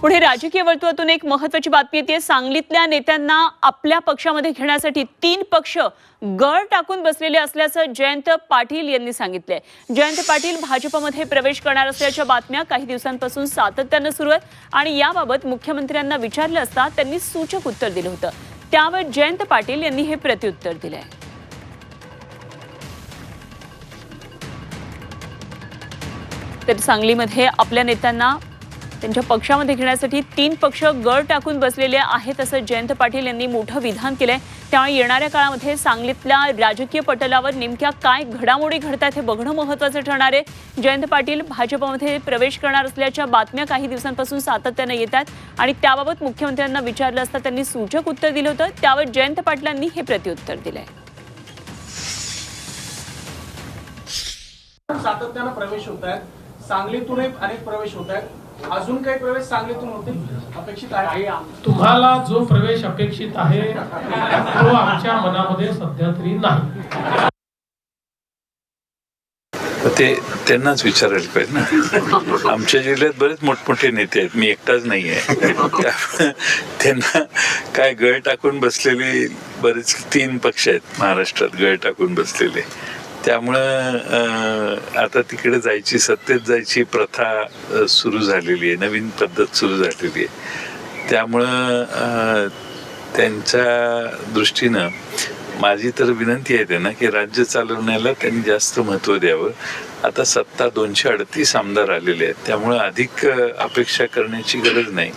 पुढे राजकीय वर्तुळातून एक महत्वाची बातमी येते. सांगलीतल्या नेत्यांना आपल्या पक्षामध्ये घेण्यासाठी तीन पक्ष गळ टाकून बसलेले असल्याचं जयंत पाटील यांनी सांगितलंय. जयंत पाटील भाजपमध्ये प्रवेश करणार असल्याच्या बातम्या काही दिवसांपासून सातत्यानं सुरू आहेत आणि याबाबत मुख्यमंत्र्यांना विचारलं असता त्यांनी सूचक उत्तर दिलं होतं. त्यावर जयंत पाटील यांनी हे प्रत्युत्तर दिलंय. तर सांगलीमध्ये आपल्या नेत्यांना त्यांच्या पक्षामध्ये घेण्यासाठी तीन पक्ष गळ टाकून बसलेले आहेत असं जयंत पाटील यांनी मोठं विधान केलंय. त्यामुळे येणाऱ्या काळामध्ये सांगलीतल्या राजकीय पटलावर नेमक्या काय घडामोडी घडतात हे बघणं महत्वाचं ठरणार आहे. जयंत पाटील भाजपमध्ये प्रवेश करणार असल्याच्या बातम्या काही दिवसांपासून सातत्यानं येतात आणि त्याबाबत मुख्यमंत्र्यांना विचारलं असता त्यांनी सूचक उत्तर दिलं होतं. त्यावर जयंत पाटलांनी हे प्रत्युत्तर दिलंय. सातत्यानं प्रवेश होत आहेत. सांगलीतूनही अनेक प्रवेश होत आहेत. अजून काही प्रवेश सांगलीतून होतील अपेक्षित आहे. तुम्हाला जो प्रवेश अपेक्षित आहे तो आमच्या मनामध्ये सध्या तरी नाही. ते त्यांनाच विचारायला पाहिजे ना. आमच्या जिल्ह्यात बरेच मोठमोठे नेते आहेत. मी एकटाच नाही आहे त्यांना काय गळ टाकून बसलेले बरेच तीन पक्ष आहेत महाराष्ट्रात गळ टाकून बसलेले. त्यामुळं आता तिकडे जायची सत्तेत जायची प्रथा सुरू झालेली आहे. नवीन पद्धत सुरू झालेली आहे. त्यामुळं त्यांच्या दृष्टीनं माझी तर विनंती आहे त्यांना की राज्य चालवण्याला त्यांनी जास्त महत्त्व द्यावं. आता सत्ता दोनशे अडतीस आमदार आलेले आहेत. त्यामुळं अधिक अपेक्षा करण्याची गरज नाही.